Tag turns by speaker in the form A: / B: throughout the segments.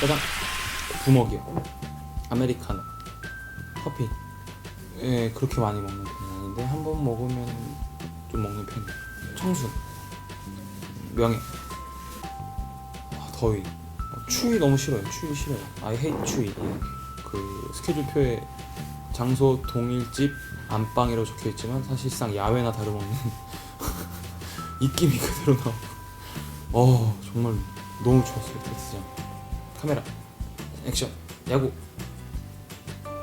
A: 짜장 부먹이요. 아메리카노. 커피. 예 그렇게 많이 먹는 편은 아닌데 한 번 먹으면 좀 먹는 편이에요. 청순 명예. 아, 더위. 어, 추위 너무 싫어요. 추위 싫어요. I hate 추위. 그 스케줄표에 장소 동일집 안방이라고 적혀 있지만 사실상 야외나 다름없는 입김이 그대로 나오고. 어 정말 너무 좋았어요. 테스트장 카메라 액션 야구.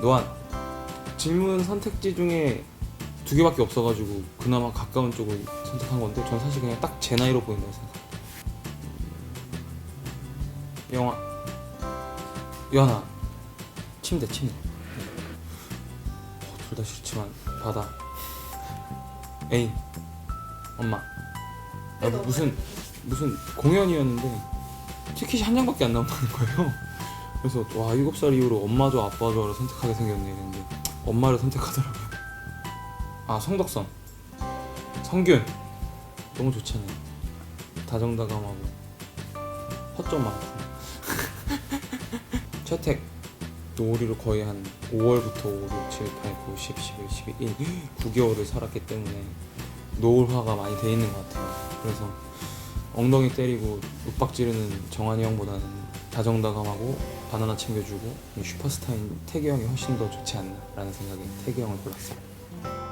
A: 노안. 질문 선택지 중에 두 개밖에 없어가지고 그나마 가까운 쪽을 선택한 건데 전 사실 그냥 딱 제 나이로 보인다고 생각합니다. 영화. 연하 침대 침대. 어, 둘다 싫지만 바다. 애인 엄마. 아, 무슨 무슨 공연이었는데 티켓이 한 장밖에 안 나온다는 거예요. 그래서 와 일곱 살 이후로 엄마죠 아빠죠를 선택하게 생겼네 이랬는데 엄마를 선택하더라고요. 아 성덕선 성균. 너무 좋잖아요. 다정다감하고 허점 많고 채택. 노을이로 거의 한 5월부터 5, 6, 7, 8, 9, 10, 11, 12, 1, 9개월을 살았기 때문에 노을화가 많이 돼 있는 것 같아요. 그래서 엉덩이 때리고 윽박 지르는 정한이 형보다는 다정다감하고 바나나 챙겨주고 이 슈퍼스타인 태기 형이 훨씬 더 좋지 않나라는 생각에 태기 형을 골랐어요.